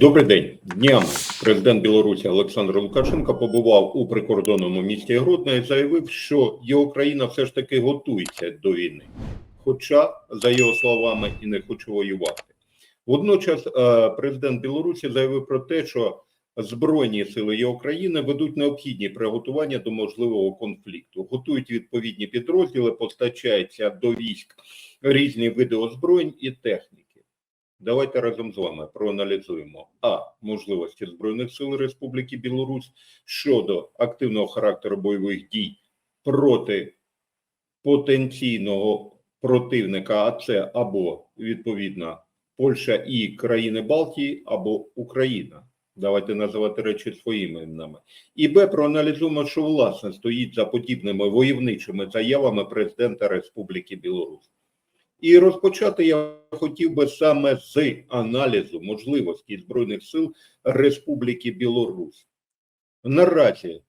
Добрий день. Днями президент Білорусі Олександр Лукашенко побував у прикордонному місті Гродно і заявив, що його країна все ж таки готується до війни, хоча, за його словами, і не хоче воювати. Водночас е, президент Білорусі заявив про те, що Збройні сили його країни ведуть необхідні приготування до можливого конфлікту, готують відповідні підрозділи, постачаються до військ різні види озброєнь і техніки. Давайте разом з вами проаналізуємо а можливості збройних сил Республіки Білорусь щодо активного характеру бойових дій проти потенційного противника, а це або відповідно Польща і країни Балтії, або Україна. Давайте називати речі своїми іменами. І Б, проаналізуємо, що власне стоїть за подібними войовничими заявами президента Республіки Білорусь. І розпочати я хотів би саме з аналізу можливості Збройних сил Республіки Білорусь. Наразі е,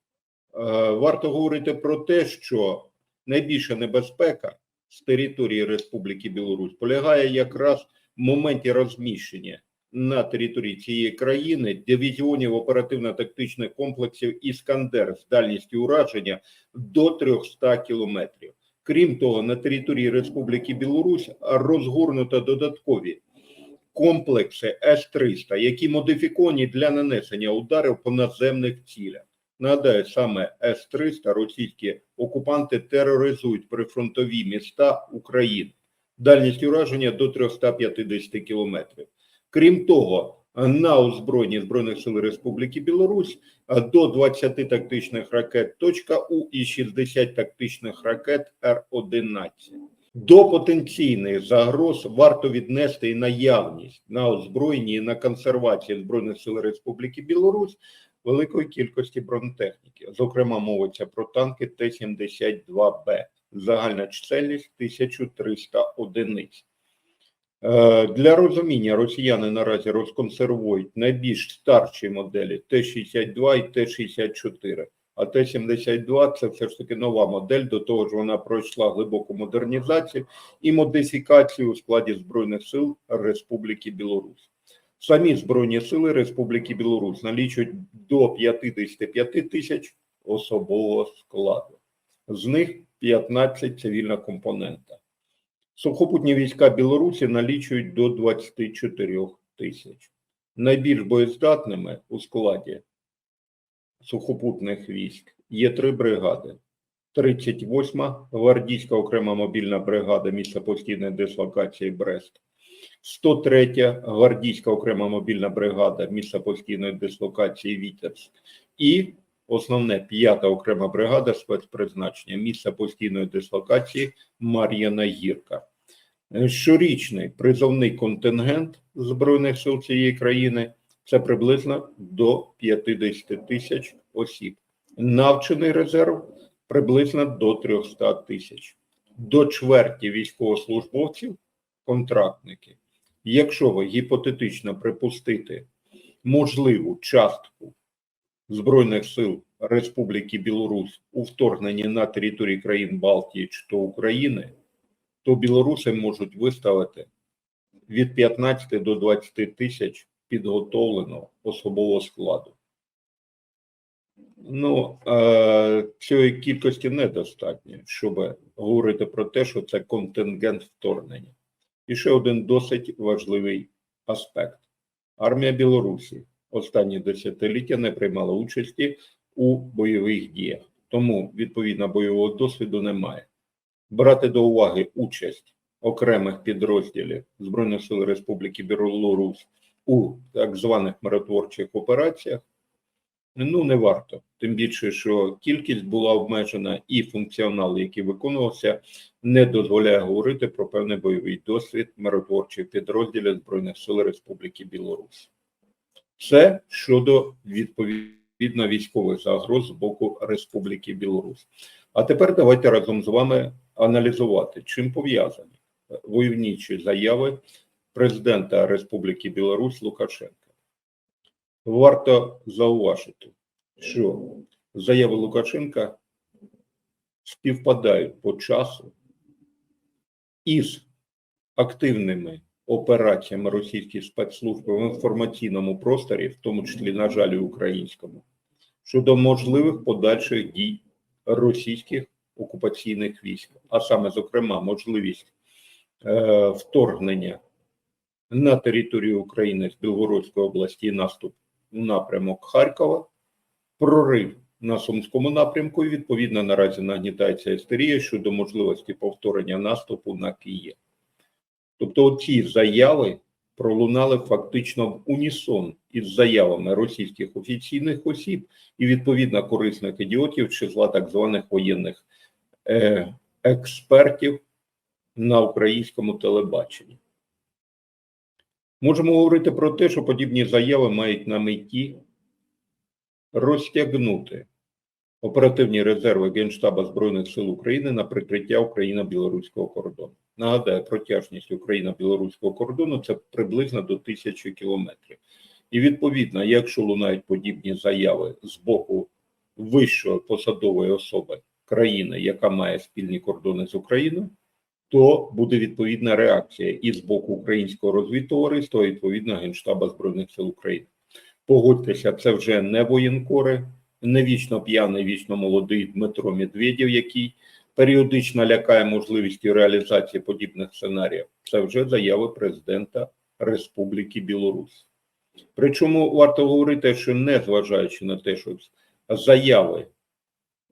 варто говорити про те, що найбільша небезпека з території Республіки Білорусь полягає якраз в моменті розміщення на території цієї країни дивізіонів оперативно-тактичних комплексів Іскандер з дальністю ураження до 300 кілометрів. Крім того, на території Республіки Білорусь розгорнуто додаткові комплекси С-300, які модифіковані для нанесення ударів по наземних цілях. Нагадаю, саме С-300 російські окупанти тероризують прифронтові міста України. Дальність ураження до 350 кілометрів. Крім того, на озброєнні Збройних сил Республіки Білорусь до 20 тактичних ракет точка .У і 60 тактичних ракет Р-11. До потенційних загроз варто віднести і наявність на озброєнні і на консервації Збройних сил Республіки Білорусь великої кількості бронетехніки. Зокрема, мовиться про танки Т-72Б. Загальна чисельність 1300 одиниць. Е, Для розуміння росіяни наразі розконсервують найбільш старші моделі Т-62 і Т-64. А Т-72 це все ж таки нова модель, до того ж вона пройшла глибоку модернізацію і модифікацію у складі Збройних сил Республіки Білорусь. Самі Збройні сили Республіки Білорусь налічують до 55 тисяч особового складу. З них 15 цивільна компонента. Сухопутні війська Білорусі налічують до 24 тисяч. Найбільш боєздатними у складі сухопутних військ є три бригади: 38-ма гвардійська окрема мобільна бригада місця постійної дислокації Брест, 103-я гвардійська окрема мобільна бригада місця постійної дислокації Вітебськ і основне п'ята окрема бригада спецпризначення місця постійної дислокації Мар'яна Гірка. Е, Щорічний призовний контингент Збройних сил цієї країни це приблизно до 50 тисяч осіб. Навчений резерв приблизно до 300 тисяч. До чверті військовослужбовців контрактники. Якщо ви гіпотетично припустити можливу частку Збройних сил Республіки Білорусь у вторгненні на території країн Балтії чи то України, то білоруси можуть виставити від 15 до 20 тисяч підготовленого особового складу. Ну, е, цієї кількості недостатньо, щоб говорити про те, що це контингент вторгнення. І ще один досить важливий аспект: армія Білорусі останні десятиліття не приймала участі у бойових діях, тому відповідно бойового досвіду немає. Брати до уваги участь окремих підрозділів Збройних сил Республіки Білорусь у так званих миротворчих операціях ну не варто. Тим більше, що кількість була обмежена, і функціонал, який виконувався, не дозволяє говорити про певний бойовий досвід миротворчих підрозділів Збройних сил Республіки Білорусь. Це щодо відповідно військових загроз з боку Республіки Білорусь. А тепер давайте разом з вами аналізувати, чим пов'язані войовничі заяви президента Республіки Білорусь Лукашенка. Варто зауважити, що заяви Лукашенка співпадають по часу із активними операціями російських спецслужб в інформаційному просторі, в тому числі, на жаль, і українському, щодо можливих подальших дій російських окупаційних військ, а саме, зокрема, можливість е, вторгнення на територію України з Білгородської області наступ у напрямок Харкова, прорив на Сумському напрямку, і відповідно наразі нагнітається істерія щодо можливості повторення наступу на Київ. Тобто, ці заяви пролунали фактично в унісон із заявами російських офіційних осіб і відповідно корисних ідіотів, числа так званих воєнних е, експертів на українському телебаченні. Можемо говорити про те, що подібні заяви мають на меті розтягнути оперативні резерви Генштаба Збройних сил України на прикриття Україно-білоруського кордону. Нагадаю, протяжність Україно-білоруського кордону це приблизно до тисячі кілометрів. І відповідно, якщо лунають подібні заяви з боку вищої посадової особи країни, яка має спільні кордони з Україною, то буде відповідна реакція і з боку українського розвідтовариства, і відповідно Генштаба Збройних сил України. Погодьтеся, це вже не воєнкори, не вічно п'яний, вічно молодий Дмитро Медведєв, який періодично лякає можливістю реалізації подібних сценаріїв. Це вже заяви президента Республіки Білорусь. Причому варто говорити, що не зважаючи на те, що заяви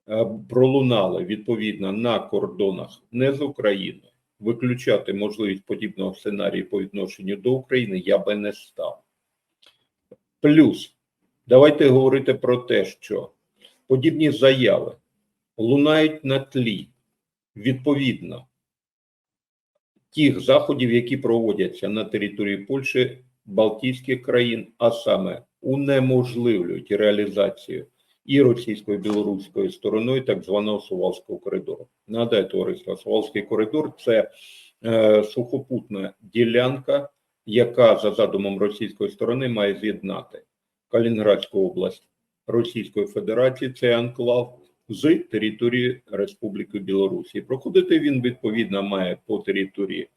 е, пролунали відповідно на кордонах не з Україною, виключати можливість подібного сценарію по відношенню до України я би не став. Плюс, давайте говорити про те, що подібні заяви лунають на тлі відповідно тих заходів, які проводяться на території Польщі, Балтійських країн, а саме унеможливлюють реалізацію і російською і білоруською стороною так званого Сувалського коридору. Нагадаю, товариство, Сувалський коридор це е, сухопутна ділянка, яка за задумом російської сторони має з'єднати Калінградську область Російської Федерації, це анклав, з території Республіки Білорусі. Проходити він відповідно має по території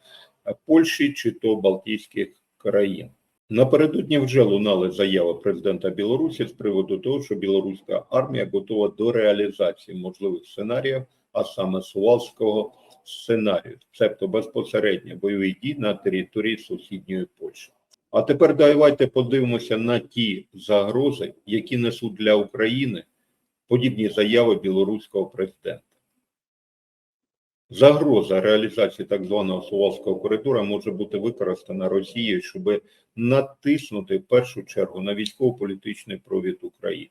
Польщі чи то Балтійських країн. Напередодні вже лунали заяви президента Білорусі з приводу того, що білоруська армія готова до реалізації можливих сценаріїв, а саме Сувалського сценарію, цебто безпосередньо бойових дій на території сусідньої Польщі. А тепер давайте подивимося на ті загрози, які несуть для України подібні заяви білоруського президента. Загроза реалізації так званого Сувалського коридора може бути використана Росією, щоб натиснути в першу чергу на військово-політичний провід України.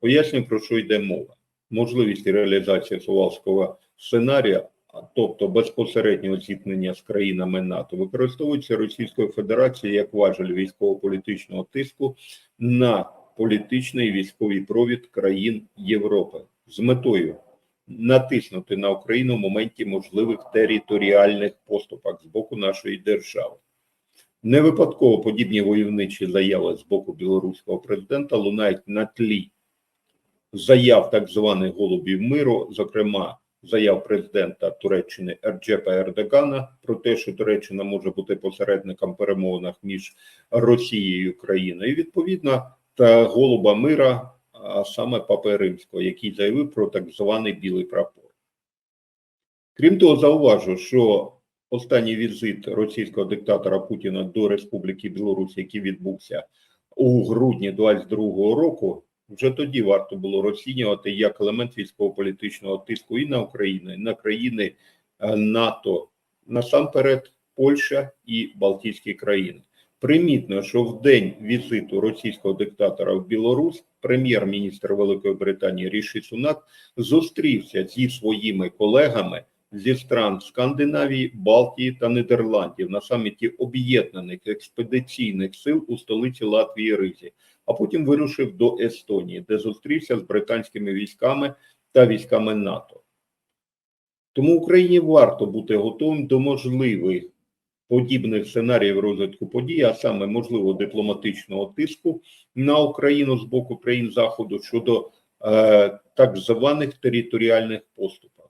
Поясню, про що йде мова. Можливість реалізації Сувалського сценарія, тобто безпосереднього зіткнення з країнами НАТО, використовується Російською Федерацією як важель військово-політичного тиску на політичний військовий провід країн Європи з метою натиснути на Україну в моменті можливих територіальних поступок з боку нашої держави. Не випадково подібні войовничі заяви з боку білоруського президента лунають на тлі заяв так званих голубів миру, зокрема заяв президента Туреччини Ерджепа Ердогана про те, що Туреччина може бути посередником перемовинах між Росією і Україною, і відповідно та голуба мира, а саме Папи Римського, який заявив про так званий білий прапор. Крім того, зауважу, що останній візит російського диктатора Путіна до Республіки Білорусь, який відбувся у грудні 22-го року, вже тоді варто було розцінювати як елемент військово-політичного тиску і на Україну, і на країни е, НАТО, насамперед Польща і Балтійські країни. Примітно, що в день візиту російського диктатора в Білорусь прем'єр-міністр Великої Британії Ріші Сунак зустрівся зі своїми колегами зі стран Скандинавії, Балтії та Нідерландів на саміті об'єднаних експедиційних сил у столиці Латвії Ризі, а потім вирушив до Естонії, де зустрівся з британськими військами та військами НАТО. Тому Україні варто бути готовим до можливих подібних сценаріїв розвитку подій, а саме можливо дипломатичного тиску на Україну з боку країн Заходу щодо е, так званих територіальних поступок.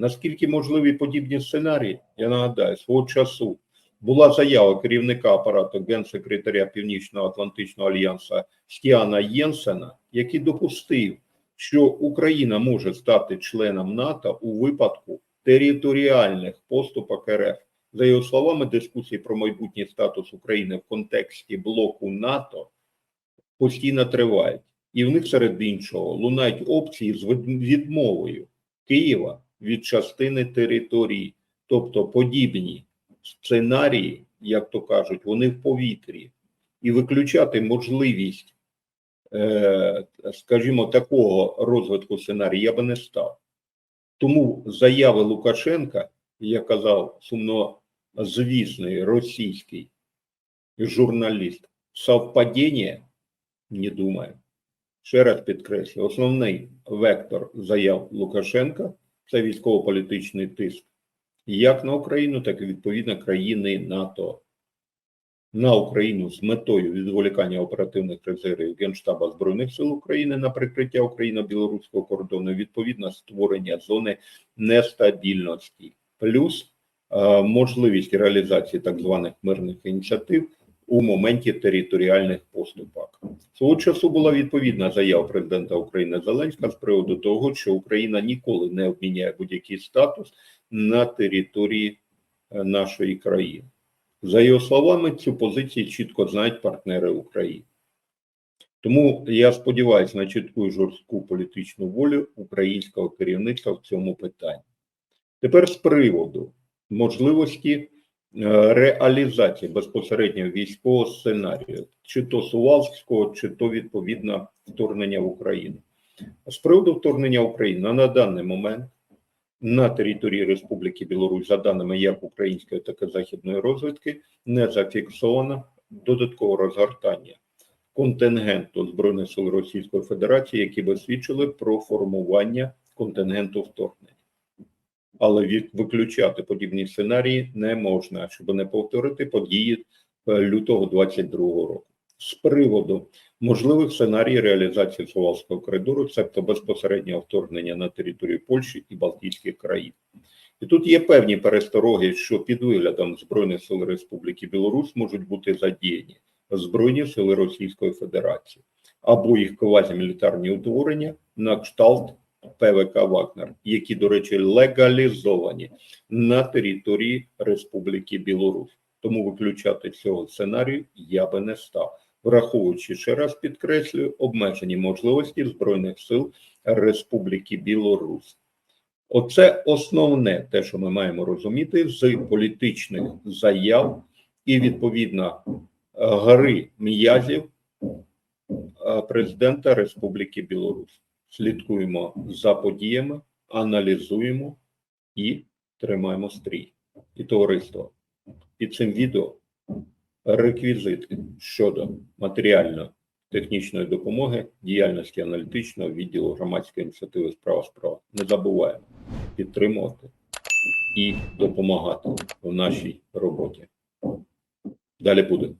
Наскільки можливі подібні сценарії, я нагадаю, свого часу була заява керівника апарату генсекретаря Північно-Атлантичного альянсу Стіана Єнсена, який допустив, що Україна може стати членом НАТО у випадку територіальних поступок РФ. За його словами, дискусії про майбутній статус України в контексті блоку НАТО постійно тривають, і в них серед іншого лунають опції з відмовою Києва від частини території, тобто подібні сценарії, як то кажуть, вони в повітрі, і виключати можливість, е, скажімо, такого розвитку сценарію я би не став. Тому заяви Лукашенка, як казав сумнозвісний російський журналіст, совпадіння, не думаю. Ще раз підкреслю, основний вектор заяв Лукашенка це військово-політичний тиск як на Україну, так і відповідно країни НАТО на Україну з метою відволікання оперативних резервів Генштаба Збройних сил України на прикриття Україно-білоруського кордону, відповідно створення зони нестабільності, плюс е, можливість реалізації так званих мирних ініціатив у моменті територіальних поступок. Свого часу була відповідна заява президента України Зеленська з приводу того, що Україна ніколи не обміняє будь-який статус на території е, нашої країни. За його словами, цю позицію чітко знають партнери України. Тому я сподіваюся на чітку і жорстку політичну волю українського керівництва в цьому питанні. Тепер з приводу можливості реалізації безпосередньо військового сценарію, чи то Сувалського, чи то відповідно вторгнення в Україну. З приводу вторгнення в Україну на даний момент на території Республіки Білорусь, за даними як української, так і західної розвідки, не зафіксовано додаткового розгортання контингенту Збройних сил Російської Федерації, які би свідчили про формування контингенту вторгнення. Але виключати подібні сценарії не можна, щоб не повторити події е, лютого 22 року. З приводу можливих сценаріїв реалізації Сувалського коридору, цебто безпосереднього вторгнення на територію Польщі і Балтійських країн. І тут є певні перестороги, що під виглядом Збройних сил Республіки Білорусь можуть бути задіяні Збройні сили Російської Федерації або їх квазімілітарні утворення на кшталт ПВК Вагнер, які, до речі, легалізовані на території Республіки Білорусь. Тому виключати цього сценарію я би не став враховуючи ще раз підкреслюю обмежені можливості Збройних сил Республіки Білорусь. Оце основне те, що ми маємо розуміти з політичних заяв і відповідно гри м'язів е, президента Республіки Білорусь. Слідкуємо за подіями, аналізуємо і тримаємо стрій. І товариство під цим відео реквізити щодо матеріально-технічної допомоги діяльності аналітичного відділу громадської ініціативи справа справа. Не забуваємо підтримувати і допомагати в нашій роботі. Далі буде.